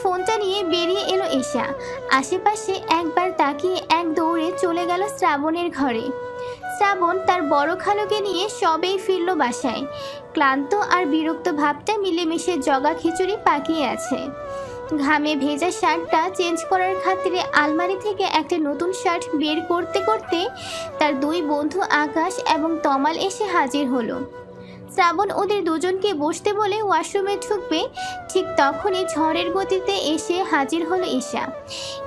ফোনটা নিয়ে বেরিয়ে এলো ঈশা আশেপাশে একবার তাকিয়ে এক দৌড়ে চলে গেল শ্রাবণের ঘরে। শ্রাবণ তার বড় খালুকে নিয়ে সবেই ফিরল বাসায়। ক্লান্ত আর বিরক্ত ভাবটা মিলেমিশে জগা খিচুড়ি পাকিয়ে আছে। ঘামে ভেজা শার্টটা চেঞ্জ করার খাতিরে আলমারি থেকে একটা নতুন শার্ট বের করতে করতে তার দুই বন্ধু আকাশ এবং তমাল এসে হাজির হলো। শ্রাবণ ওদের দুজনকে বসতে বলে ওয়াশরুমে ঢুকবে ঠিক তখনই ঝড়ের গতিতে এসে হাজির হলো ঈশা।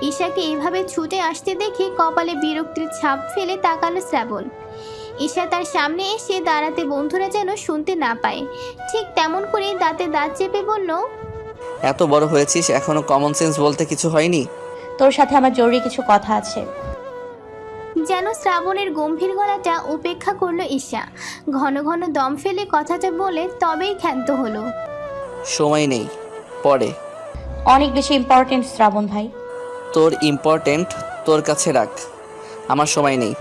ঈশাকে এভাবে ছুটে আসতে দেখে কপালে বিরক্তির ছাপ ফেলে তাকালো শ্রাবণ। ঈশা তার সামনে এসে দাঁড়াতে বন্ধুরা যেন শুনতে না পায়। ঠিক তেমন করে দাঁতে দাঁত চেপে বলল এত বড় হয়েছিস এখনও কমন সেন্স বলতে কিছু হয়নি? তোর সাথে আমার জরুরি কিছু কথা আছে। যেন শ্রাবণের গম্ভীর গলাটা উপেক্ষা করল ঈশা। ঘন ঘন দম ফেলে কথাটা বলে তবেই ক্ষান্ত হলো। সময় নেই পরে। অনেক বেশি ইম্পর্টেন্ট শ্রাবণ ভাই। তোর ইম্পর্টেন্ট তোর কাছে রাখ। আমার সময় নেই।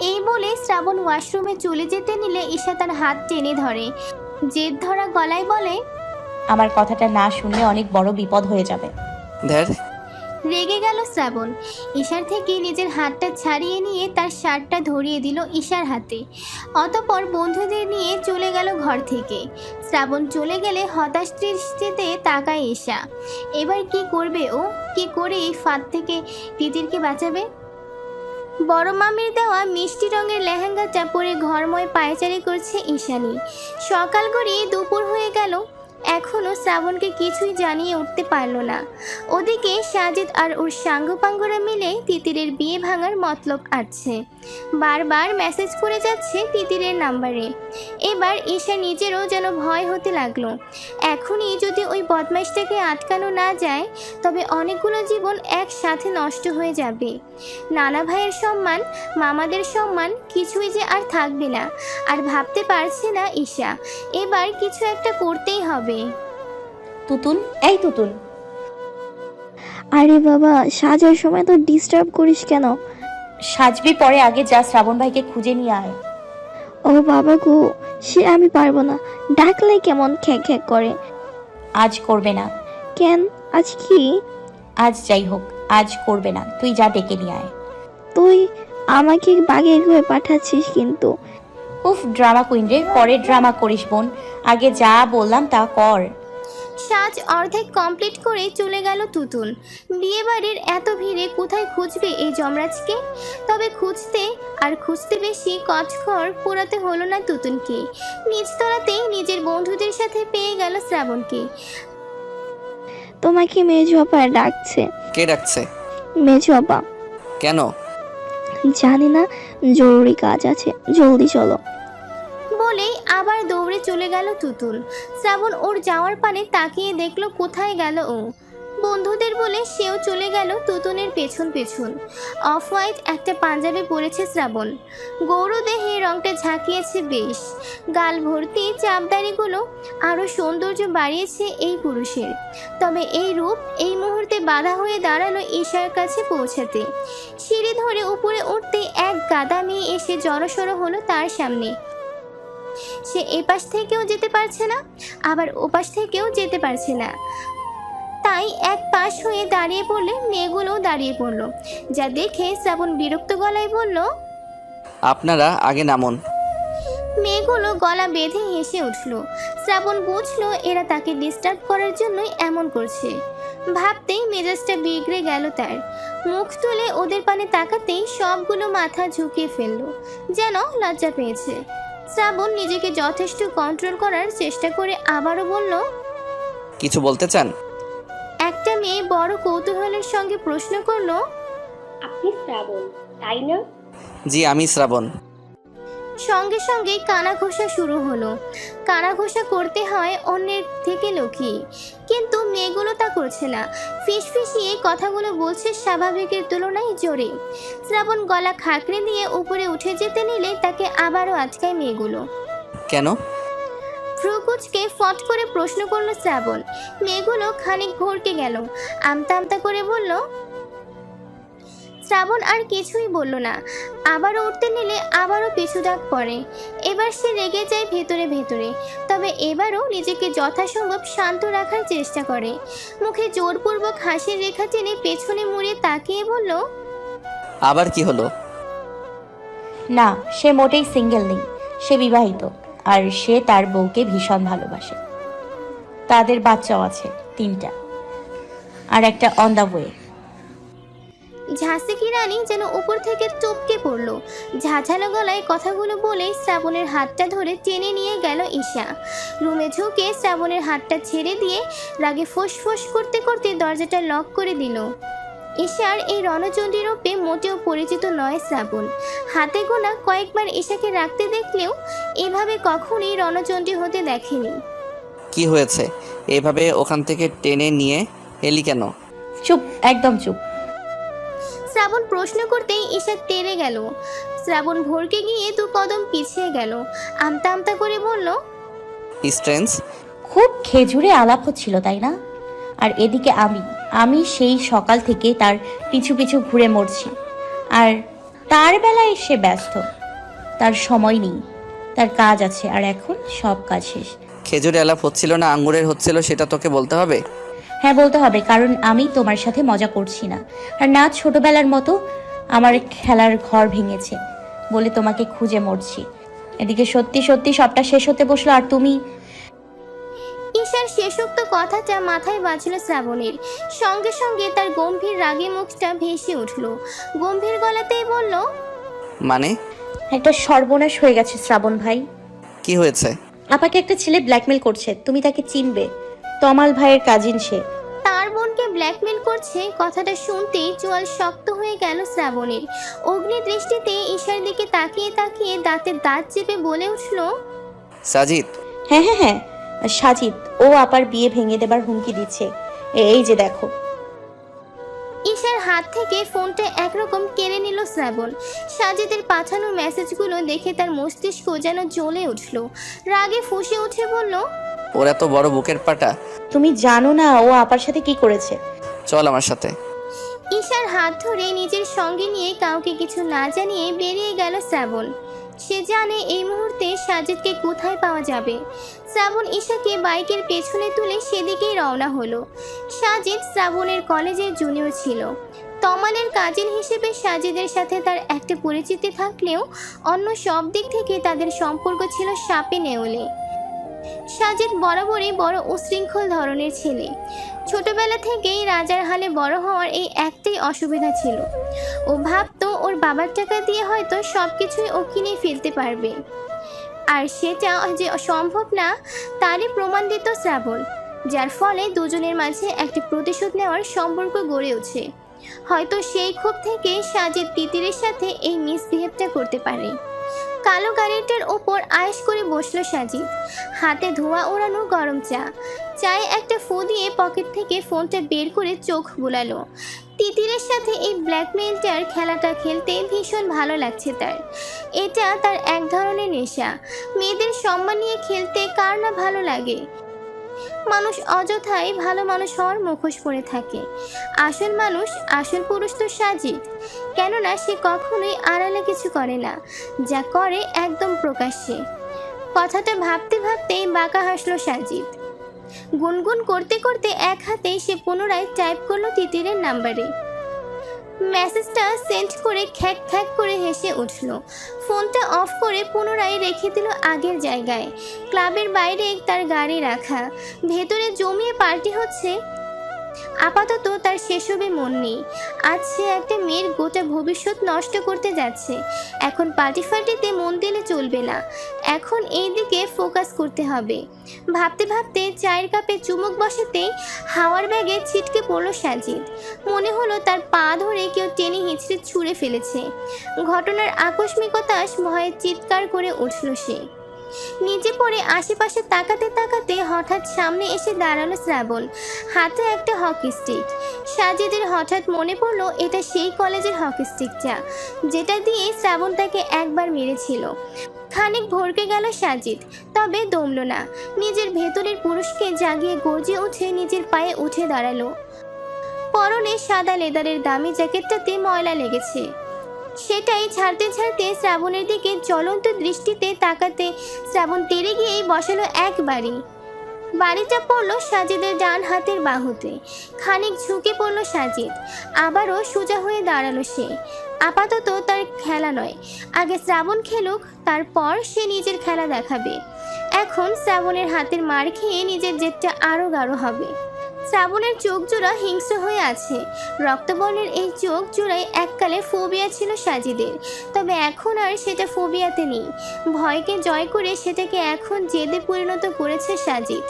এই বলে শ্রাবণ ওয়াশরুমে চলে যেতে নিলে ঈশা তার হাত টেনে ধরে। জেদ ধরা গলায় বলে আমার কথাটা না শুনলে অনেক বড় বিপদ হয়ে যাবে। ধ্যার রেগে গেল শ্রাবণ। ঈশার থেকে নিজের হাতটা ছাড়িয়ে নিয়ে তার শার্টটা ধরিয়ে দিল ঈশার হাতে। অতপর বন্ধুদের নিয়ে চলে গেল ঘর থেকে। শ্রাবণ চলে গেলে হতাশ দৃষ্টিতে তাকায় ঈশা। এবার কি করবে ও? কি করে এই ফাঁদ থেকে তিতিরকে বাঁচাবে? বড় মামির দেওয়া মিষ্টি রঙের লেহেঙ্গাটা পরে ঘরময় পায়চারি করছে ঈশানী। সকাল গড়িয়ে দুপুর হয়ে গেল। এখনও শ্রাবণকে কিছুই জানিয়ে উঠতে পারল না। ওদিকে সাজিদ আর ওর সাঙ্গপাঙ্গরা মিলে তিতিরের বিয়ে ভাঙার মতলব আছে বারবার মেসেজ করে যাচ্ছে তিতিরের নাম্বারে। এবার ঈশা নিজেরও যেন ভয় হতে লাগল। এখনই যদি ওই বদমাইশটাকে আটকানো না যায়, তবে অনেকগুলো জীবন একসাথে নষ্ট হয়ে যাবে। নানা ভাইয়ের সম্মান, মামাদের সম্মান কিছুই যে আর থাকবে না। আর ভাবতে পারছে না ঈশা। এবার কিছু একটা করতেই হবে। তুতুল? এই তুতুল। আরে বাবা সাজার সময় তো ডিস্টার্ব করিস কেন? সাজবি পরে আগে যা শ্রাবণ ভাইকে খুঁজে নিয়ে আয়। ও বাবা গো সে আমি পারব না। ডাকলে কেমন খ্যাক খ্যাক করে? আজ করবে না। কেন? আজ কি? আজ যাই হোক আজ করবে না। তুই যা ডেকে নিয়ে আয়। তুই আমাকে বাগের হয়ে পাঠাচ্ছিস কিন্তু। উফ ড্রামা কুইন রে পরে ড্রামা করিস বোন। আগে যা বললাম তা কর। সাজ অর্ধেক কমপ্লিট করে চলে গেল তুতুল বিয়েবাড়ির এত ভিড়ে কোথায় খুঁজবে এই যমরাজকে? তবে খুঁজতে আর খুঁজতে বেশি কচখড় পোড়াতে হলো না তুতুনকে। নিচতলাতেই নিজের বন্ধুদের সাথে পেয়ে গেল শ্রাবণকে। তোমাকে মেজো আপা ডাকছে। কে ডাকছে? মেজো আপা কেন? জানি না জরুরি কাজ আছে জলদি চলো। বলেই আবার দৌড়ে চলে গেল তুতুল। শ্রাবণ ওর যাওয়ার পানে তাকিয়ে দেখল কোথায় গেল ও। বন্ধুদের বলে সেও চলে গেল তুতুনের পেছন পেছন। অফ হোয়াইট একটা পাঞ্জাবি পরেছে শ্রাবণ। গৌরদেহে রংটা ঝাঁকিয়েছে বেশ। গাল ভর্তি চাপদারিগুলো আরও সৌন্দর্য বাড়িয়েছে এই পুরুষের। তবে এই রূপ এই মুহূর্তে বাধা হয়ে দাঁড়াল ঈশার কাছে পৌঁছাতে। সিঁড়ি ধরে উপরে উঠতে এক গাদা মেয়ে এসে জড়সড় হলো তার সামনে। সে এপাশ থেকেও যেতে পারছে না আবার ওপাশ থেকেও যেতে পারছে না। তাই এক পাশ হয়ে দাঁড়িয়ে পড়লে মেয়েগুলোও দাঁড়িয়ে পড়ল। যা দেখে শ্রাবণ বিরক্ত গলায় বলল আপনারা আগে নামুন। মেয়েগুলো গলা বেঁধে হেসে উঠল। শ্রাবণ বুঝলো এরা তাকে ডিস্টার্ব করার জন্যই এমন করছে। ভাবতেই মেজাজটা বিগড়ে গেল তার। মুখ তুলে ওদের পানে তাকাতেই সবগুলো মাথা ঝুঁকিয়ে ফেলল যেন লজ্জা পেয়েছে। শ্রাবণ নিজেকে যথেষ্ট কন্ট্রোল করার চেষ্টা করে আবারও বলল কিছু বলতে চান? একটা মেয়ে বড় কৌতূহলের সঙ্গে প্রশ্ন করল আপনি শ্রাবণ তাই না? জি আমি শ্রাবণ। সঙ্গে সঙ্গে কানা ঘোষা শুরু হলো। কানা ঘোষা করতে হয় অন্যের থেকে লুকিয়ে কিন্তু মেয়েগুলো তা করছে না। ফিস ফিসিয়ে কথাগুলো বলছে স্বাভাবিকের তুলনায় জোরে। শ্রাবণ গলা খাকড়ে দিয়ে উপরে উঠে যেতে নিলে তাকে আবারও আটকায় মেয়েগুলো। কেন? ভ্রুকুচকে ফট করে প্রশ্ন করল শ্রাবণ। মেয়েগুলো খানিক ভরকে গেল। আমতা আমতা করে বলল শ্রাবণ আর কিছুই বলল না। আবারও উঠতে নিলে আবারও পিছু ডাক পড়ে। এবার সে রেগে যায় ভেতরে ভেতরে। তবে এবারও নিজেকে যথাসম্ভব শান্ত রাখার চেষ্টা করে। মুখে জোরপূর্বক হাসির রেখা টেনে পেছনে মুড়ে তাকিয়ে বলল আবার কি হলো? না সে মোটেই সিঙ্গেল নেই। সে বিবাহিত আর সে তার বউকে ভীষণ ভালোবাসে। তাদের বাচ্চাও আছে তিনটা। আর একটা অন দ্য ওয়ে ঝাঁসি কি রানী যেন উপর থেকে টপকে পড়ল। ঝাঁঝালো গলায় কথাগুলো বলে শ্রাবণের হাতটা ধরে টেনে নিয়ে গেল ঈশা। রুমে ঝুঁকে শ্রাবণের হাতটা ছেড়ে দিয়ে রাগে ফোঁস ফোঁস করতে করতে দরজাটা লক করে দিল। ঈশার এই রণচণ্ডী রূপে মোটেও পরিচিত নয় শ্রাবণ। হাতে গোনা কয়েকবার ঈশাকে রাখতে দেখলেও এভাবে কখনই রণচণ্ডী হতে দেখেনি। কি হয়েছে? এভাবে ওখান থেকে টেনে নিয়ে এলি কেন? চুপ একদম চুপ। শ্রাবণ প্রশ্ন করতেই ঈশা তেড়ে গেল। শ্রাবণ ভরকে গিয়ে দু কদম পিছিয়ে গেল। আমতা আমতা করে বলল স্ট্রেন্স খুব খেজুরে আলাপ হচ্ছিল তাই না? আর এদিকে আমি আমি সেই সকাল থেকে তার পিছু পিছু ঘুরে মরছি। আর তার বেলায় সে ব্যস্ত। তার সময় নেই। তার কাজ আছে আর এখন সব কাজ শেষ। খেজুরে আলাপ হচ্ছিল না আঙ্গুরের হচ্ছিল সেটা তোকে বলতে হবে? হ্যাঁ বলতে হবে কারণ আমি তোমার সাথে মজা করছি না। আর না ছোটবেলার মতো আমার খেলার ঘর ভেঙেছে বলে তোমাকে খুঁজে মরছি। এদিকে সত্যি সত্যি সবটা শেষ হতে বসল আর তুমি? ঈশার শেষোক্ত কথাটা মাথায় বাজল শ্রাবণের। সঙ্গে সঙ্গে তার গম্ভীর রাগে মুখটা ভেসে উঠল। গম্ভীর গলাতেই বলল মানে? একটা সর্বনাশ হয়ে গেছে শ্রাবণ ভাই। কি হয়েছে? আপাকে একটা ছেলে ব্ল্যাকমেল করছে তুমি তাকে চিনবে। তমাল ভাইয়ের কাজিন সে। তার বোনকে ব্ল্যাকমেল করছে কথাটা শুনতেই চোয়াল শক্ত হয়ে গেল শ্রাবণের। অগ্নি দৃষ্টিতে ঈশার দিকে তাকিয়ে তাকিয়ে দাঁতে দাঁত চেপে বলে উঠল সাজিদ। হ্যাঁ হ্যাঁ হ্যাঁ সাজিদ ও আপার বিয়ে ভেঙে দেবার হুমকি দিচ্ছে। এই যে দেখো। ঈশার হাত থেকে ফোনটা একরকম কেড়ে নিল শ্রাবণ। সাজিদের পাঠানো মেসেজগুলো দেখে তার মস্তিষ্ক যেন জ্বলে উঠল। রাগে ফুঁসে উঠে বলল ওর এত বড় বুকের পাটা। তুমি জানো না ও আপার সাথে কি করেছে। চল আমার সাথে। ঈশার হাত ধরে নিজের সঙ্গে নিয়ে কাউকে কিছু না জানিয়ে বেরিয়ে গেল শ্রাবণ। সে জানে এই মুহূর্তে সাজিদকে কোথায় পাওয়া যাবে। শ্রাবণ ঈশাকে বাইকের পেছনে তুলে সেদিকেই রওনা হলো। সাজিদ শ্রাবণের কলেজের জুনিয়র ছিল। তমালের কাজিন হিসেবে সাজিদের সাথে তার একটা পরিচিতি থাকলেও অন্য সব দিক থেকে তাদের সম্পর্ক ছিল সাপে নেওলে সাজিদ বরাবরই বড় উশৃঙ্খল ধরনের ছেলে। ছোটবেলা থেকেই রাজার হালে বড় হওয়ার এই একটাই অসুবিধা ছিল। ও ভাবতো ওর বাবার টাকা দিয়ে হয়তো সব কিছুই ও কিনে ফেলতে পারবে। আর সেটা যে সম্ভব না, তারই প্রমাণ দিত শ্রাবণ, যার ফলে দুজনের মাঝে একটি প্রতিশোধ নেওয়ার সম্পর্ক গড়ে ওঠে। হয়তো সেই ক্ষোভ থেকে সাজিদ তিতিরের সাথে এই মিসবিহেভটা করতে পারে। কালো গাড়িটার ওপর আয়েস করে বসল সাজিদ। হাতে ধোয়া ওড়ানো গরম চা। চায়ে একটা ফু দিয়ে পকেট থেকে ফোনটা বের করে চোখ বুলালো। তিতিরের সাথে এই ব্ল্যাকমেইলটার খেলাটা খেলতে ভীষণ ভালো লাগছে তার। এটা তার এক ধরনের নেশা। মেয়েদের সম্মান নিয়ে খেলতে কার না ভালো লাগে? মানুষ অযথাই ভালো মানুষ হওয়ার মুখোশ পরে থাকে। আসল মানুষ, আসল পুরুষ তো সাজিদ। কেননা সে কখনোই আড়ালে কিছু করে না, যা করে একদম প্রকাশ্যে। কথাটা ভাবতে ভাবতেই বাঁকা হাসলো সাজিদ। গুনগুন করতে করতে এক হাতেই সে পুনরায় টাইপ করল তিতিরের নাম্বারে মেসেজটা সেন্ড করে খ্যাক খ্যাক করে হেসে উঠল। ফোনটা অফ করে পুনরায় রেখে দিল আগের জায়গায়। ক্লাবের বাইরে তার গাড়ি রাখা। ভেতরে জমিয়ে পার্টি হচ্ছে আপাতত তার সেসবে মন নেই। আজ সে একটা মেয়ের গোটা ভবিষ্যৎ নষ্ট করতে যাচ্ছে। এখন পার্টি ফার্টিতে মন দিলে চলবে না। এখন এই দিকে ফোকাস করতে হবে। ভাবতে ভাবতে চায়ের কাপে চুমুক বসাতেই হাওয়ার ব্যাগে ছিটকে পড়ল সাজিদ। মনে হলো তার পা ধরে কেউ টেনে হিঁচড়ে ছুঁড়ে ফেলেছে। ঘটনার আকস্মিকতা ভয়ে চিৎকার করে উঠল সে। নিচে পড়ে আশেপাশে তাকাতে তাকাতে হঠাৎ সামনে এসে দাঁড়াল শ্রাবণ। হাতে একটা হকি স্টিক। সাজিদের হঠাৎ মনে পড়ল এটা সেই কলেজের হকি স্টিকটা যেটা দিয়ে শ্রাবণ তাকে একবার মেরেছিল। খানিক ভরকে গেল সাজিদ, তবে দমল না। নিজের ভেতরের পুরুষকে জাগিয়ে গর্জে উঠে নিজের পায়ে উঠে দাঁড়াল। পরনে সাদা লেদারের দামি জ্যাকেটটাতে ময়লা লেগেছে। সেটাই ছাড়তে ছাড়তে শ্রাবণের দিকে জ্বলন্ত দৃষ্টিতে তাকাতে শ্রাবণ তেরে গিয়েই বসালো একবারই বাড়িটা পড়ল সাজিদের ডান হাতের বাহুতে। খানিক ঝুঁকে পড়ল সাজিদ। আবারও সোজা হয়ে দাঁড়াল সে। আপাতত তার খেলা নয়। আগে শ্রাবণ খেলুক, তারপর সে নিজের খেলা দেখাবে। এখন শ্রাবণের হাতের মার খেয়ে নিজের জেদটা আরও গাঢ় হবে। শ্রাবণের চোখ জোড়া হিংস্র হয়ে আছে। রক্তবর্ণের এই চোখ জোড়ায় এককালে ফোবিয়া ছিল সাজিদের। তবে এখন আর সেটা ফোবিয়াতে নেই। ভয়কে জয় করে সেটাকে এখন জেদে পরিণত করেছে সাজিদ।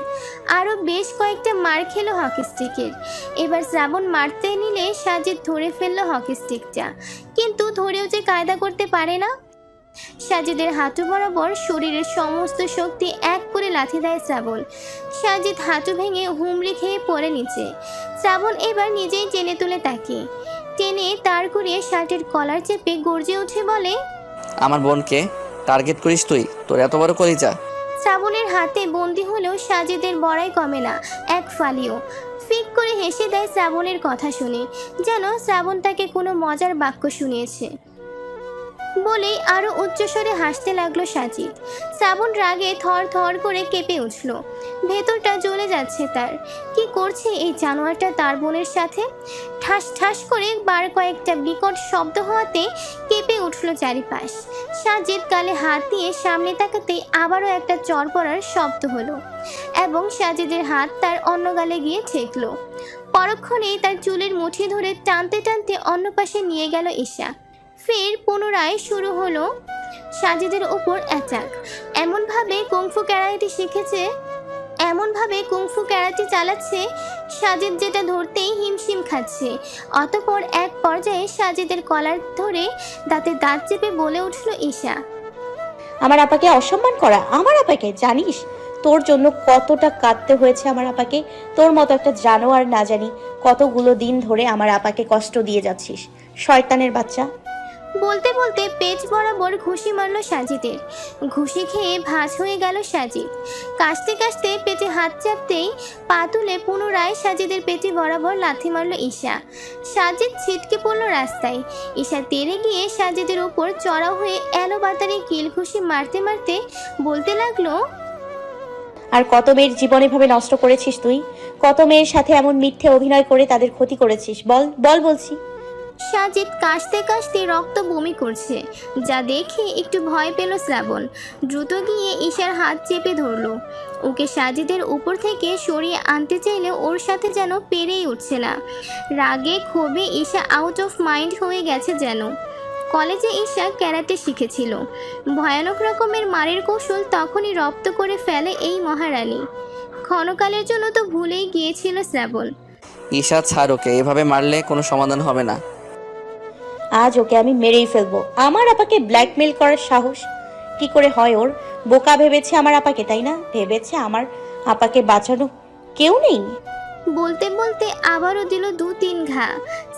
আরও বেশ কয়েকটা মার খেলো হকি স্টিকের। এবার শ্রাবণ মারতে নিলে সাজিদ ধরে ফেলল হকি স্টিকটা। কিন্তু ধরেও যে কায়দা করতে পারে না? সাজিদের হাঁটু বরাবর শরীরের সমস্ত শক্তি এক করে লাথি দেয় শ্রাবণ। সাজিদ হাঁটু ভেঙে হুমড়ি খেয়ে পড়ে নিচে। শ্রাবণ এবার নিজেই টেনে তুলে তাকে। টেনে তার করিয়ে শার্টের কলার চেপে গর্জে উঠে বলে আমার বোনকে টার্গেট করিস তুই তোর এত বড় কলিজা? শ্রাবণের হাতে বন্দি হলেও সাজিদের বড়াই কমে না এক ফালিও। ফিক করে হেসে দেয় শ্রাবণের কথা শুনে যেন শ্রাবণ তাকে কোনো মজার বাক্য শুনিয়েছে। বলেই আরও উচ্চস্বরে হাসতে লাগল সাজিদ। শ্রাবণ রাগে থর থর করে কেঁপে উঠল। ভেতরটা জ্বলে যাচ্ছে তার। কি করছে এই জানোয়ারটা তার বোনের সাথে? ঠাস ঠাস করে বার কয়েকটা বিকট শব্দ হওয়াতে কেঁপে উঠল চারিপাশ। সাজিদ গালে হাত দিয়ে সামনে তাকাতেই আবারও একটা চর পড়ার শব্দ হলো এবং সাজিদের হাত তার অন্য গালে গিয়ে ঠেকলো। পরক্ষণেই তার চুলের মুঠি ধরে টানতে টানতে অন্য পাশে নিয়ে গেল ঈশা। ফের পুনরায় শুরু হলো সাজিদের ওপর অ্যাটাক এমনভাবে কুংফু ক্যারাটি শিখেছে, এমনভাবে কুংফু ক্যারাটি চালাচ্ছে, সাজিদ যেটা ধরতেই হিমশিম খাচ্ছে। অতপর এক পর্যায়ে সাজিদের কলার ধরে দাঁতে দাঁত চেপে বলে উঠল ঈশা, আমার আপাকে অসম্মান করা, আমার আপাকে, জানিস? তোর জন্য কতটা কাঁদতে হয়েছে আমার আপাকে? তোর মতো একটা জানোয়ার না জানি কতগুলো দিন ধরে আমার আপাকে কষ্ট দিয়ে যাচ্ছিস। শয়তানের বাচ্চা বলতে বলতে পেট বরাবর ঘুষি মারল সাজিদের। ঘুষি খেয়ে ভাঁজ হয়ে গেল সাজিদ। কাশতে কাশতে পেটে হাত চাপতেই পা তুলে পুনরায় সাজিদের পেটে বরাবর লাথি মারল ঈশা। সাজিদ ছিটকে পড়ল রাস্তায়। ঈশা তেরে গিয়ে সাজিদের উপর চড়াও হয়ে এলো বাতারে কিল ঘুষি মারতে মারতে বলতে লাগল, আর কত মেয়ের জীবন এভাবে নষ্ট করেছিস তুই? কত মেয়ের সাথে এমন মিথ্যে অভিনয় করে তাদের ক্ষতি করেছিস? বল বল বলছি। সাজিদ কাশতে কাশতে রক্ত বমি করছে, যা দেখে একটু ভয় পেল শ্রাবণ। দ্রুত গিয়ে ঈশার হাত চেপে ধরল। ওকে সাজিদের উপর থেকে সরিয়ে আনতে চাইলে ওর সাথে যেন পেরেই উঠছে না। রাগে ক্ষোভে ঈশা আউট অফ মাইন্ড হয়ে গেছে যেন। কলেজে ঈশা ক্যারাটে শিখেছিল। ভয়ানক রকমের মারের কৌশল তখনই রপ্ত করে ফেলে এই মহারানী। ক্ষণকালের জন্য তো ভুলেই গিয়েছিল শ্রাবণ। ঈশা, ছাড় ওকে, এভাবে মারলে কোনো সমাধান হবে না। আজ ওকে আমি মেরেই ফেলব। আমার আপাকে ব্ল্যাকমেল করার সাহস? কি করে হয় ওর? বোকা ভেবেছে আমার আপাকে তাই না? ভেবেছে আমার আপাকে বাঁচানো কেউ নেই। বলতে বলতে আবারও দিল দু তিন ঘা।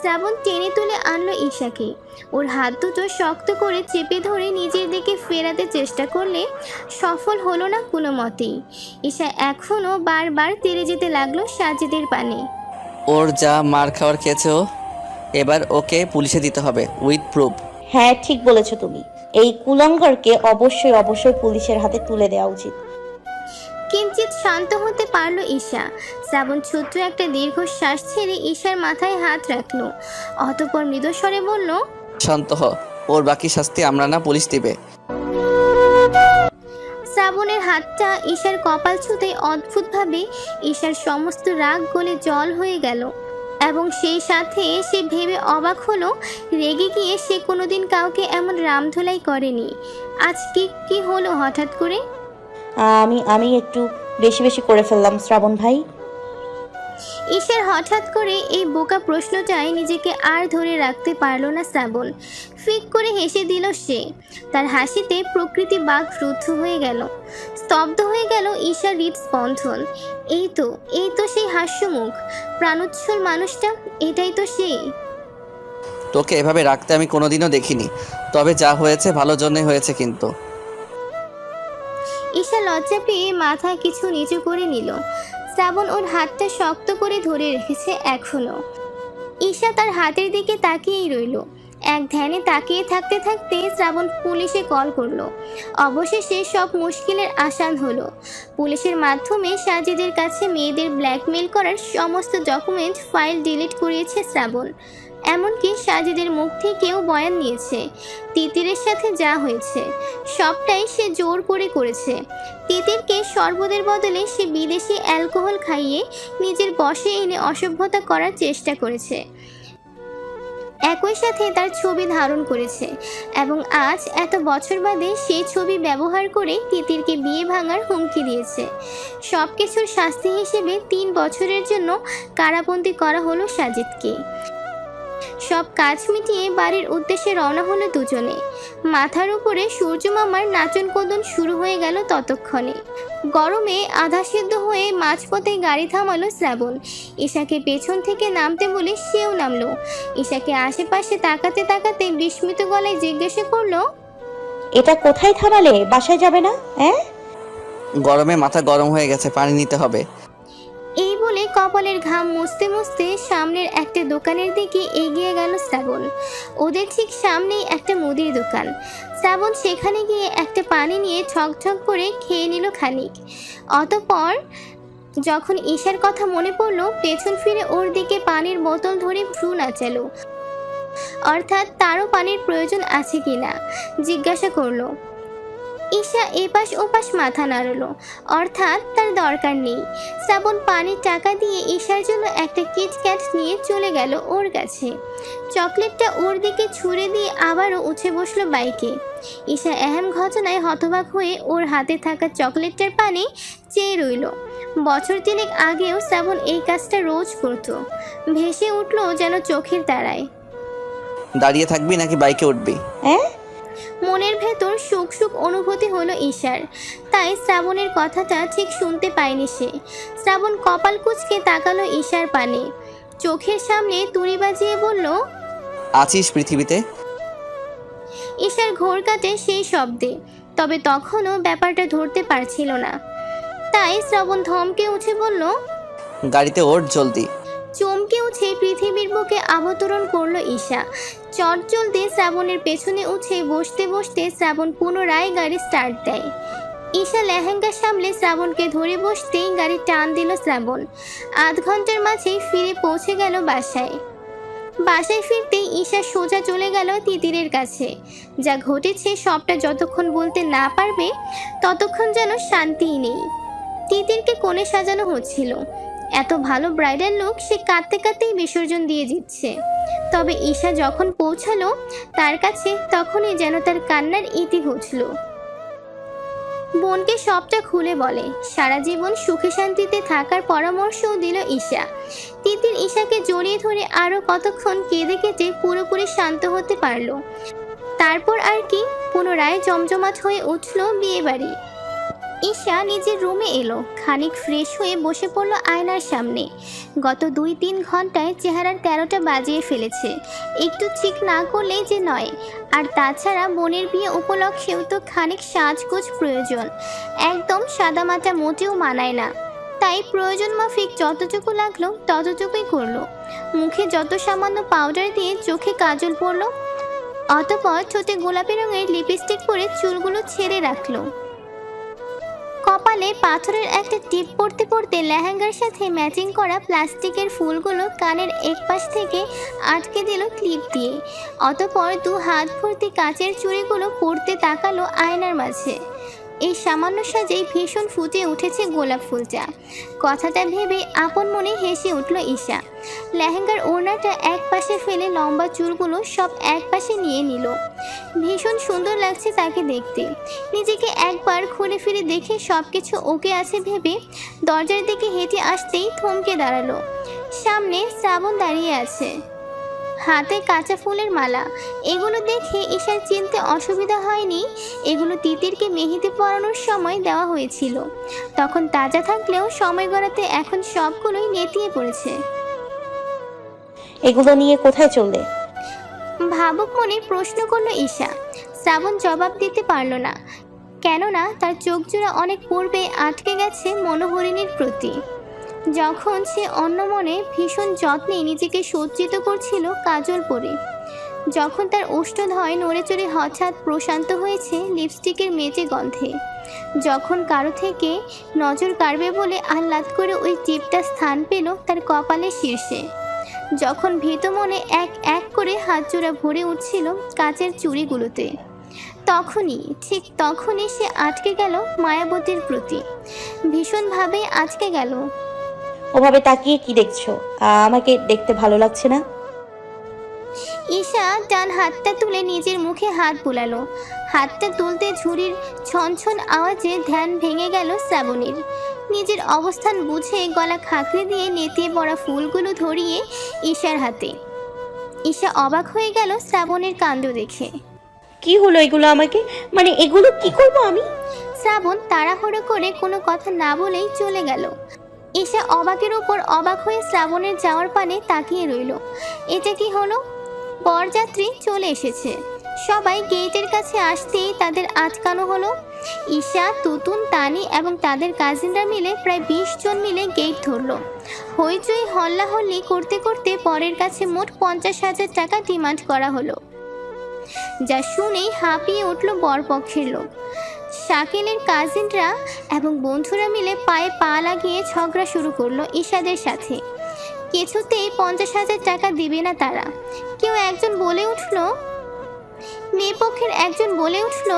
শ্রাবণ টেনে তুলে আনলো ঈশাকে। ওর হাত দুটো শক্ত করে চেপে ধরে নিজের দিকে ফেরাতে চেষ্টা করলে সফল হলো না কোনো মতেই। ঈশা এখনও বারবার তেরে যেতে লাগল সাজিদের পানে। ওর যা মার খাওয়ার খেয়েছে ও। এবার ওকে পুলিশে দিতে হবে উইথ প্রুফ হ্যাঁ ঠিক বলেছ তুমি। এই কুলঙ্গরকে অবশ্যই অবশ্যই পুলিশের হাতে তুলে দেওয়া উচিত। কিঞ্চিত শান্ত হতে পারল ঈশা। শ্রাবণ ছোট্ট একটা দীর্ঘশ্বাস ছেড়ে ঈশার মাথায় হাত রাখল। অতপর মৃদস্বরে বলল শান্ত হ ওর বাকি শাস্তি আমরা না পুলিশ দিবে। শ্রাবণের হাতটা ঈশার কপাল ছুঁতে অদ্ভুতভাবে ঈশার সমস্ত রাগ গলে জল হয়ে গেল। এবং সেই সাথে সে ভেবে অবাক হলো, রেগে গিয়ে সে কোনোদিন কাউকে এমন রামধোলাই করেনি। আজ কি কি হলো হঠাৎ করে? আমি আমি একটু বেশি বেশি করে ফেললাম, শ্রাবণ ভাই। ঈশার হঠাৎ করে এই বোকা প্রশ্নটায় নিজেকে আর ধরে রাখতে পারল না শ্রাবণ। ফিক করে হেসে দিল সে। তার হাসিতে প্রকৃতি বাঘ রুদ্ধ হয়ে গেল। স্তব্ধ হয়ে গেল ঈশার হৃদস্পন্দন এই তো এই তো সেই হাস্যমুখ। প্রাণোচ্ছল মানুষটা এটাই তো সেই তোকে এভাবে রাখতে আমি কোনোদিনও দেখিনি। তবে যা হয়েছে ভালো জন্যে হয়েছে কিন্তু। ঈশা লজ্জা পেয়ে মাথা কিছু নিচু করে নিল। শ্রাবণ ওর হাতটা শক্ত করে ধরে রেখেছে এখনও ঈশা তার হাতের দিকে তাকিয়েই রইল। এক ধ্যানে তাকিয়ে থাকতে থাকতে শ্রাবণ পুলিশে কল করল। অবশেষে সব মুশকিলের আসান হলো। পুলিশের মাধ্যমে সাজিদের কাছে মেয়েদের ব্ল্যাকমেল করার সমস্ত ডকুমেন্ট ফাইল ডিলিট করিয়েছে শ্রাবণ। এমনকি সাজিদের মুখ থেকেও বয়ান নিয়েছে তিতিরের সাথে যা হয়েছে, সবটাই সে জোর করে করেছে। তিতিরকে শরবতের বদলে সে বিদেশি অ্যালকোহল খাইয়ে নিজের বশে এনে অসভ্যতা করার চেষ্টা করেছে। একই সাথে তার ছবি ধারণ করেছে এবং আজ এত বছর বাদে সেই ছবি ব্যবহার করে তিতিরকে বিয়ে ভাঙার হুমকি দিয়েছে। সব কিছুর শাস্তি হিসেবে তিন বছরের জন্য কারাবন্দি করা হলো সাজিদকে। সব কাজ মিটিয়ে বাড়ির উদ্দেশ্যে রওনা হলো দুজনে। মাথার উপরে সূর্য মামার নাচন কদন শুরু হয়ে গেল ততক্ষণে। গরমে আধা সিদ্ধ হয়ে মাঝপথে গাড়ি থামালো শ্রাবণ। ঈশাকে পেছন থেকে নামতে বলে সেও নামলো। ঈশাকে আশেপাশে তাকাতে তাকাতে বিস্মিত গলায় জিজ্ঞেস করল এটা কোথায় থামালে? বাসায় যাবে না? হ্যাঁ? গরমে মাথা গরম হয়ে গেছে পানি নিতে হবে। বলে কপালের ঘাম মুছতে মুছতে সামনের একটা দোকানের দিকে এগিয়ে গেল শ্রাবণ। ওদের ঠিক সামনেই একটা মুদির দোকান। শ্রাবণ সেখানে গিয়ে একটা পানি নিয়ে ঠক করে খেয়ে নিল খানিক। অতপর যখন ঈশার কথা মনে পড়ল, পেছন ফিরে ওর দিকে পানির বোতল ধরে ভ্রু নাচালো। অর্থাৎ তারও পানির প্রয়োজন আছে কিনা, জিজ্ঞাসা করল। ঈশা এপাশ ওপাশ মাথা নাড়লো। অর্থাৎ তার দরকার নেই। শ্রাবণ পানির টাকা দিয়ে ঈশার জন্য একটা কিটক্যাট নিয়ে চলে গেল ওর কাছে। চকলেটটা ওর দিকে ছুঁড়ে দিয়ে আবারও উঠে বসল বাইকে। ঈশা এহেম ঘটনায় হতবাক হয়ে ওর হাতে থাকা চকলেটটার পানি চেয়ে রইল। বছর তিনেক আগেও শ্রাবণ এই কাজটা রোজ করত। ভেসে উঠল যেন চোখের তারায়। দাঁড়িয়ে থাকবি নাকি বাইকে উঠবি? হ্যাঁ মনের ভেতর সুখ সুখ অনুভূতি হলো ঈশার। তাই শ্রাবণের কথাটা ঠিক শুনতে পায়নি সে। শ্রাবণ কপাল কুচকে তাকালো ঈশার পানে। চোখের সামনে তুড়ি বাজিয়ে বলল আছিস পৃথিবীতে? ঈশার ঘোর কাটে সেই শব্দে তবে তখনও ব্যাপারটা ধরতে পারছিল না। তাই শ্রাবণ ধমকে উঠে বলল গাড়িতে ওঠ জলদি। চমকে উঠে পৃথিবীর বুকে অবতরণ করল ঈশা। চট চলতে শ্রাবণের পেছনে উঠে বসতে বসতে শ্রাবণ পুনরায় গাড়ি স্টার্ট দেয়। ঈশা লেহেঙ্গা সামলে শ্রাবণকে ধরে বসতেই গাড়ি টান দিল শ্রাবণ। আধ ঘণ্টার মাঝেই ফিরে পৌঁছে গেল বাসায়। বাসায় ফিরতেই ঈশা সোজা চলে গেল তিতিরের কাছে। যা ঘটেছে সবটা যতক্ষণ বলতে না পারবে, ততক্ষণ যেন শান্তিই নেই। তিতিরকে কোণে সাজানো হচ্ছিল। এত ভালো ব্রাইডাল লুক সে কাঁদতে কাঁদতেই বিসর্জন দিয়ে দিচ্ছে। তবে ঈশা যখন পৌঁছালো, তার কাছে তখনই যেন তার কান্নার ইতি ঘটল বোনকে সবটা খুলে বলে, সারা জীবন সুখে শান্তিতে থাকার পরামর্শও দিল ঈশা। তিতির ঈশাকে জড়িয়ে ধরে আরও কতক্ষণ কেঁদে কেটে পুরোপুরি শান্ত হতে পারল। তারপর আর কি, পুনরায় জমজমাট হয়ে উঠল বিয়ে বাড়ি ঈশা নিজের রুমে এলো। খানিক ফ্রেশ হয়ে বসে পড়ল আয়নার সামনে। গত দুই তিন ঘন্টায় চেহারার তেরোটা বাজিয়ে ফেলেছে। একটু ঠিক না করলেই যে নয়। আর তাছাড়া বোনের বিয়ে উপলক্ষেও তো খানিক সাজগোজ প্রয়োজন। একদম সাদামাটা মোটেও মানায় না। তাই প্রয়োজন মাফিক যতটুকু লাগল, ততটুকুই করল। মুখে যত সামান্য পাউডার দিয়ে চোখে কাজল পরলো অতপর ঠোঁটে গোলাপি রঙের লিপস্টিক পরে চুলগুলো ছেড়ে রাখল। কপালে পাথরের একটা টিপ পড়তে পড়তে লেহেঙ্গার সাথে ম্যাচিং করা প্লাস্টিকের ফুলগুলো কানের এক পাশ থেকে আটকে দিল ক্লিপ দিয়ে। অতপর দু হাত ভর্তি কাচের চুড়িগুলো পড়তে তাকালো আয়নার মাঝে। এই সামান্য সাজেই ভীষণ ফুটে উঠেছে গোলাপ ফুলটা। কথাটা ভেবে আপন মনে হেসে উঠল ঈশা। লেহেঙ্গার ওড়নাটা এক পাশে ফেলে লম্বা চুলগুলো সব এক পাশে নিয়ে নিল। ভীষণ সুন্দর লাগছে তাকে দেখতে। নিজেকে একবার ঘুরে ফিরে দেখে সব কিছু ওকে আছে ভেবে দরজার দিকে হেঁটে আসতেই থমকে দাঁড়াল। সামনে শ্রাবণ দাঁড়িয়ে আছে। হাতে কাঁচা ফুলের মালা। এগুলো দেখে ঈশার চিনতে অসুবিধা হয়নি। এগুলো তিতিরকে মেহেদি পরানোর সময় দেওয়া হয়েছিল। তখন তাজা থাকলেও সময় গড়াতে এখন সবগুলোই নেতিয়ে পড়েছে। এগুলো নিয়ে কোথায় চললে? ভাবুক মনে প্রশ্ন করল ঈশা। শ্রাবণ জবাব দিতে পারল না। কেননা তার চোখ জোড়া অনেক পূর্বে আটকে গেছে মনোহরিণীর প্রতি। যখন সে অন্য মনে ভীষণ যত্নে নিজেকে সজ্জিত করছিল কাজল পরে। যখন তার ওষ্ঠধয় নড়ে চড়ে হঠাৎ প্রশান্ত হয়েছে লিপস্টিকের মেজে গন্ধে। যখন কারও থেকে নজর কাড়বে বলে আহ্লাদ করে ওই টিপটা স্থান পেল তার কপালের শীর্ষে। যখন ভীত মনে এক এক করে হাত জোড়া ভরে উঠছিল কাচের চুড়িগুলোতে। তখনই, ঠিক তখনই সে আটকে গেল মায়াবতীর প্রতি। ভীষণভাবে আটকে গেল। ওভাবে তাকিয়ে কি দেখছ? আমাকে দেখতে ভালো লাগছে না? ঈশা ডান হাতটা তুলে নিজের মুখে হাত বুলালো। হাতটা তুলতে ঝুড়ির ছনছন আওয়াজে ধ্যান ভেঙে গেল শ্রাবণীর। নিজের অবস্থান বুঝে গলা খাঁকড়ে দিয়ে নেতিয়ে পড়া ফুলগুলো ধরিয়ে ঈশার হাতে। ঈশা অবাক হয়ে গেল শ্রাবণের কাণ্ড দেখে। কি হলো এগুলো আমাকে? মানে এগুলো কি করব আমি? শ্রাবণ তাড়াহুড়ো করে কোনো কথা না বলেই চলে গেল। ঈশা অবাকের উপর অবাক হয়ে শ্রাবণের যাওয়ার পানে তাকিয়ে রইল। এটা কি হলো? বরযাত্রী চলে এসেছে। সবাই গেটের কাছে আসতেই তাদের আটকানো হলো। ঈশা, তুতুন, তানি এবং তাদের কাজিনরা মিলে প্রায় বিশ জন মিলে গেট ধরলো। হইচই হল্লাহল্লি করতে করতে পরের কাছে মোট পঞ্চাশ হাজার টাকা ডিমান্ড করা হলো। যা শুনেই হাঁপিয়ে উঠল বরপক্ষের লোক। শাকিলের কাজিনরা এবং বন্ধুরা মিলে পায়ে পা লাগিয়ে ঝগড়া শুরু করল ঈশাদের সাথে। কিছুতেই পঞ্চাশ হাজার টাকা দিবে না তারা। কেউ একজন বলে উঠল মেয়ে পক্ষের একজন বলে উঠল,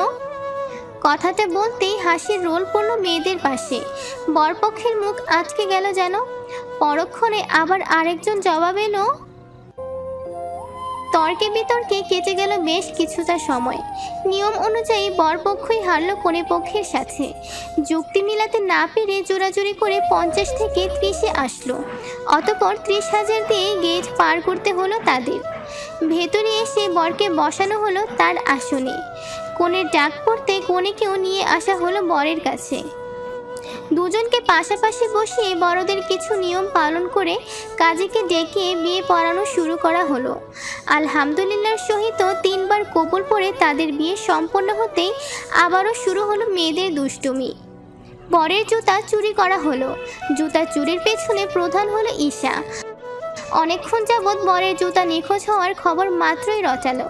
কথাটা বলতেই হাসির রোল পড়ল মেয়েদের পাশে। বরপক্ষের মুখ আটকে গেল যেন। পরক্ষণে আবার আরেকজন জবাব এলো তর্কে বিতর্কে কেটে গেল বেশ কিছুটা সময়। নিয়ম অনুযায়ী বরপক্ষই হারল কনে পক্ষের সাথে। যুক্তি মিলাতে না পেরে জোরাজুরি করে পঞ্চাশ থেকে ত্রিশে আসলো। অতপর ত্রিশ হাজার দিয়ে গেট পার করতে হলো তাদের। ভেতরে এসে বরকে বসানো হলো তার আসনে। কনের ডাক পড়তে কনেকেও নিয়ে আসা হলো বরের কাছে। দুজনকে পাশাপাশি বসিয়ে বড়দের কিছু নিয়ম পালন করে কাজীকে ডেকে বিয়ে পড়ানো শুরু করা হলো। আলহামদুলিল্লাহর সহিত তিনবার কবুল পরে তাদের বিয়ে সম্পন্ন হতেই আবারও শুরু হলো মেয়েদের দুষ্টুমি। বরের জুতা চুরি করা হলো। জুতা চুরির পেছনে প্রধান হলো ঈশা। অনেকক্ষণ যাবৎ বরের জুতা নিখোঁজ হওয়ার খবর মাত্রই রচালো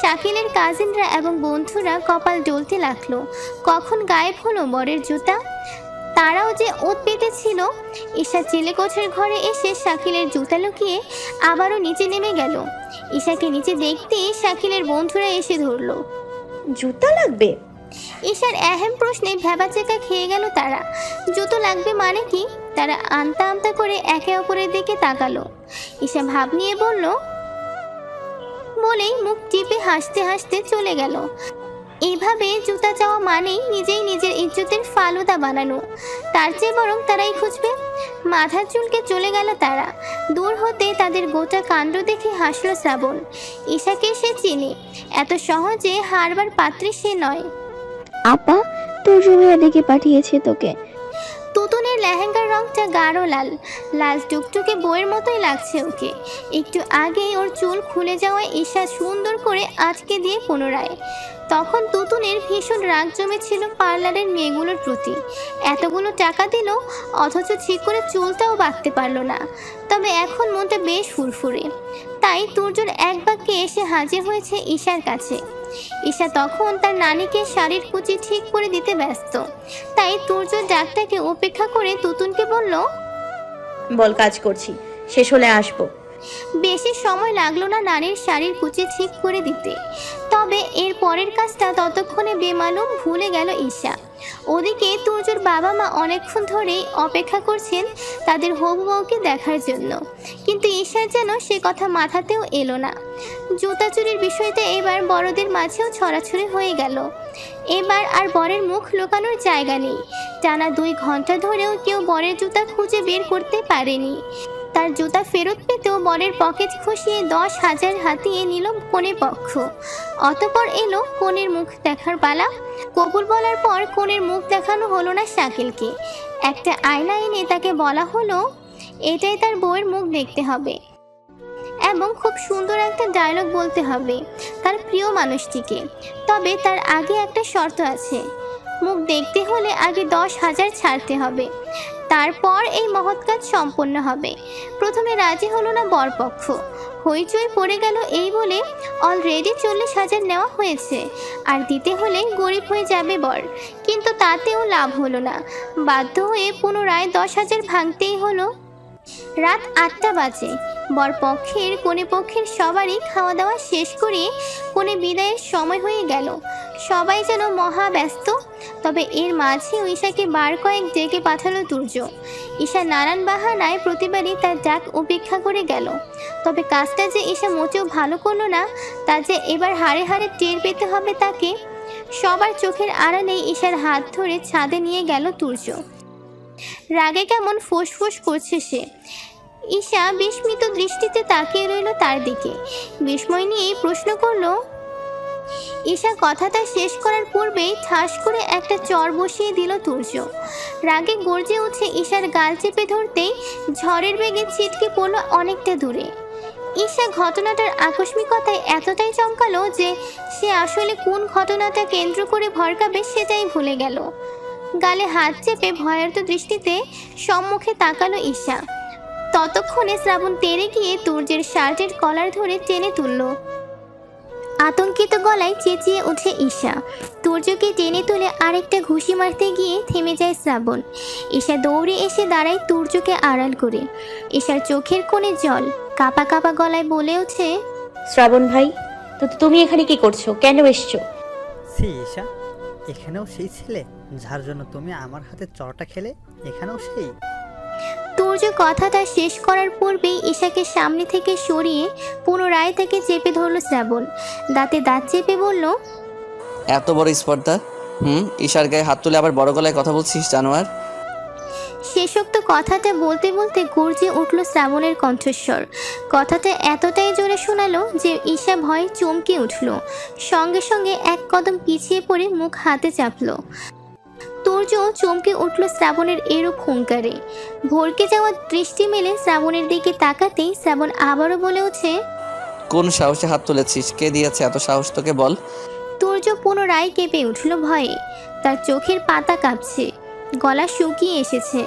শাকিলের কাজিনরা এবং বন্ধুরা কপাল জ্বলতে লাগল। কখন গায়েব হলো বরের জুতা? তারাও যে ওত পেতেছিল ঈশা চিলেকোঠের ঘরে এসে শাকিলের জুতা লুকিয়ে আবারও নিচে নেমে গেল। ঈশাকে নিচে দেখতেই শাকিলের বন্ধুরা এসে ধরলো। জুতা লাগবে? ঈশার এহেম প্রশ্নে ভেবাচেকা খেয়ে গেল তারা। জুতো লাগবে মানে কি? তারা আনতা আমতা করে একে অপরের দিকে তাকালো। ঈশা ভাব নিয়ে বলল বলেই মুখ টিপে হাসতে হাসতে চলে গেল। এইভাবে জুতা চাওয়া মানেই নিজেই নিজের ইজ্জতের ফালুদা বানানো। তার চেয়ে বরং তারাই খুঁজবে। মাথার চুলকে চলে গেল তারা। দূর হতে তাদের গোটা কাণ্ড দেখে হাসলো শ্রাবণ। ঈশাকে সে চিনে। এত সহজে হারবার পাত্রী সে নয়। আপা তোর জমিয়া ডেকে পাঠিয়েছে তোকে। তুতুনের লেহেঙ্গার রংটা গাঢ় লাল। লাল টুকটুকে বইয়ের মতোই লাগছে ওকে। একটু আগেই ওর চুল খুলে যাওয়ায় ঈশা সুন্দর করে আটকে দিয়ে পুনরায়। তখন তুতুনের ভীষণ রাগ জমেছিল পার্লারের মেয়েগুলোর প্রতি। এতগুলো টাকা দিল, অথচ ঠিক করে চুলটাও বাঁধতে পারল না। তবে এখন মনটা বেশ ফুরফুরে। তাই তুর্যর এক বাক্যে এসে হাজির হয়েছে ঈশার কাছে। ঈশা তখন তার নানিকে শাড়ির কুচি ঠিক করে দিতে ব্যস্ত। তাই তুর্য ডাকটাকে উপেক্ষা করে তুতুনকে বলল, বল, কাজ করছি। শেষ হলে আসব। বেশি সময় লাগল না নানির শাড়ির কুচি ঠিক করে দিতে। তবে এর পরের কাজটা ততক্ষণে বেমালুম ভুলে গেল ঈশা। ওদিকে তুর্যর বাবা মা অনেকক্ষণ ধরেই অপেক্ষা করছেন তাদের হবু বউকে দেখার জন্য। কিন্তু ঈশার যেন সে কথা মাথাতেও এলো না। জুতা চুরির বিষয়টা এবার বড়দের মাঝেও ছড়াছড়ি হয়ে গেল। এবার আর বরের মুখ লুকানোর জায়গা নেই। টানা দুই ঘণ্টা ধরেও কেউ বরের জুতা খুঁজে বের করতে পারেনি। তার জুতা ফেরত পেতেও বরের পকেট খসিয়ে দশ হাজার হাতিয়ে নিল কনে পক্ষ। অতপর এলো কনের মুখ দেখার পালা। কবুল বলার পর কনের মুখ দেখানো হলো না শাকিলকে। একটা আয়না এনে তাকে বলা হলো, এটাই তার বউয়ের মুখ দেখতে হবে। এবং খুব সুন্দর একটা ডায়লগ বলতে হবে তার প্রিয় মানুষটিকে। তবে তার আগে একটা শর্ত আছে, মুখ দেখতে হলে আগে দশ হাজার ছাড়তে হবে। তারপর এই মহৎ কাজ সম্পন্ন হবে। প্রথমে রাজি হলো না বরপক্ষ। হইচই পড়ে গেল এই বলে অলরেডি চল্লিশ হাজার নেওয়া হয়েছে। আর দিতে হলে গরিব হয়ে যাবে বর। কিন্তু তাতেও লাভ হলো না। বাধ্য হয়ে পুনরায় দশ হাজার ভাঙতেই হলো রাত আটটা বাজে। বরপক্ষের, কোনে পক্ষের সবারই খাওয়া দাওয়া শেষ করে কোনে বিদায়ের সময় হয়ে গেল। সবাই যেন মহা ব্যস্ত, তবে এর মাঝে ঈশাকে বার কয়েক ডেকে পাঠালো দুর্য। ঈশা নানান বাহানায় প্রতিবারই তার ডাক উপেক্ষা করে গেল। তবে কাজটা যে ঈশা মোটেও ভালো করল না, তা যে এবার হাড়ে হাড়ে টের পেতে হবে তাকে, সবার চোখের আড়ালেই ঈশার হাত ধরে ছাদে নিয়ে গেল তুর্য রাগে কেমন ফোঁস করছে সে। ঈশা বিস্মিত দৃষ্টিতে তাকিয়ে রইল তার দিকে। বিস্ময় নিয়ে প্রশ্ন করল, ঈশা কথাটা শেষ করার পূর্বেই ঠাস করে একটা চর বসিয়ে দিল তুর্য। রাগে গর্জে উঠে ঈশার গাল চেপে ধরতেই ঝড়ের বেগে ছিটকে পড়ল অনেকটা দূরে। ঈশা ঘটনাটার আকস্মিকতায় এতটাই চমকালো যে সে আসলে কোন ঘটনাটা কেন্দ্র করে ভরকাবে সেটাই ভুলে গেল। গালে হাত চেপে ভয়ার্ত দৃষ্টিতে সম্মুখে তাকালো ঈশা। ততক্ষণে শ্রাবণ তেরে গিয়ে তুর্যের শার্টের কলার ধরে টেনে তুলল। আতঙ্কিত গলায় চেঁচিয়ে ওঠে ঈশা। তুর্যকে টেনে তুলে আরেকটা ঘুষি মারতে গিয়ে থেমে যায় শ্রাবণ। ঈশা দৌড়ে এসে দাঁড়ায় তুর্যকে আড়াল করে। ঈশার চোখের কোণে জল কাপা কাপা গলায় বলে ওঠে শ্রাবণ ভাই তো তুমি এখানে কি করছ? কেন এসছো? সি ঈশা। এখানেও সেই ছেলে? যার জন্য তুমি আমার হাতে চড়টা খেলে এখানেও সেই। তোর যে কথাটা শেষ করার পূর্বেই ঈশাকে সামনে থেকে সরিয়ে পুনরায় তাকে চেপে ধরল শ্রাবণ। দাঁতে দাঁত চেপে বলল এত বড় স্পর্ধা? হুম? ঈশার গায়ে হাত তুলে আবার বড় গলায় কথা বলছিস জানোয়ার? শেষোক্ত কথাটা বলতে বলতে গর্জে উঠল শ্রাবণের কণ্ঠস্বর। কথাটা এতটাই জোরে শোনালো যে ঈশা ভয়ে চমকে উঠল। সঙ্গে সঙ্গে এক কদম পিছিয়ে পড়ে মুখ হাতে চাপলো। তুর্য চমকে উঠল শ্রাবণের এরূপ হুঙ্কারে। ভরকে যাওয়া দৃষ্টি মেলে শ্রাবণের দিকে তাকাতেই শ্রাবণ আবারও বলে ওঠে কোন সাহসে হাত তুলেছিস? কে দিয়েছে এত সাহস তোকে বল। তুর্য পুনরায় কেঁপে উঠল ভয়ে। তার চোখের পাতা কাঁপছে। গলা শুকিয়ে এসেছে।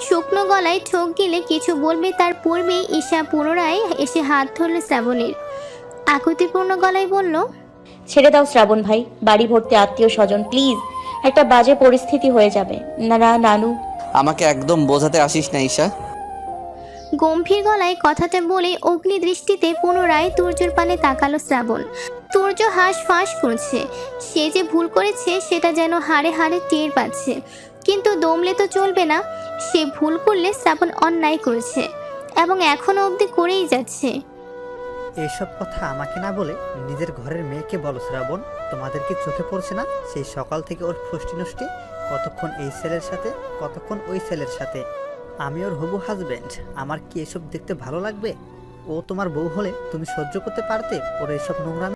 শুকনো গলায় ঠোক গেলে কিছু বলবে তার পূর্বেই ঈশা পুনরায় এসে হাত ধরল শ্রাবণের। আকুতিপূর্ণ গলায় বলল ছেড়ে দাও শ্রাবণ ভাই বাড়ি ভর্তি আত্মীয় স্বজন প্লিজ একটা বাজে পরিস্থিতি হয়ে যাবে। না না নানু। আমাকে একদম বোঝাতে আসিস না ঈশা। গম্ভীর গলায় কথাটা বলে অগ্নি দৃষ্টিতে পুনরায় তুর্যর পানে তাকালো শ্রাবণ। তুর্য হাঁস ফাঁস করছে। সে যে ভুল করেছে সেটা যেন হাড়ে হাড়ে টের পাচ্ছে। কিন্তু দমলে তো চলবে না। সে ভুল করলে শ্রাবণ অন্যায় করেছে এবং এখনও অবধি করেই যাচ্ছে। এইসব কথা আমাকে না বলে নিজের ঘরের মেয়েকে বলো শ্রাবণ, তোমাদের কি চোখে পড়ছে না? সেই সকাল থেকে ওর ফষ্টি নষ্টি কতক্ষণ এই ছেলের সাথে, কতক্ষণ ওই ছেলের সাথে? আমি ওর হবু হাজবেন্ড আমার কি এসব দেখতে ভালো লাগবে? ও তোমার বউ হলে তুমি সহ্য করতে পারতে? ওর এসব নোংরামি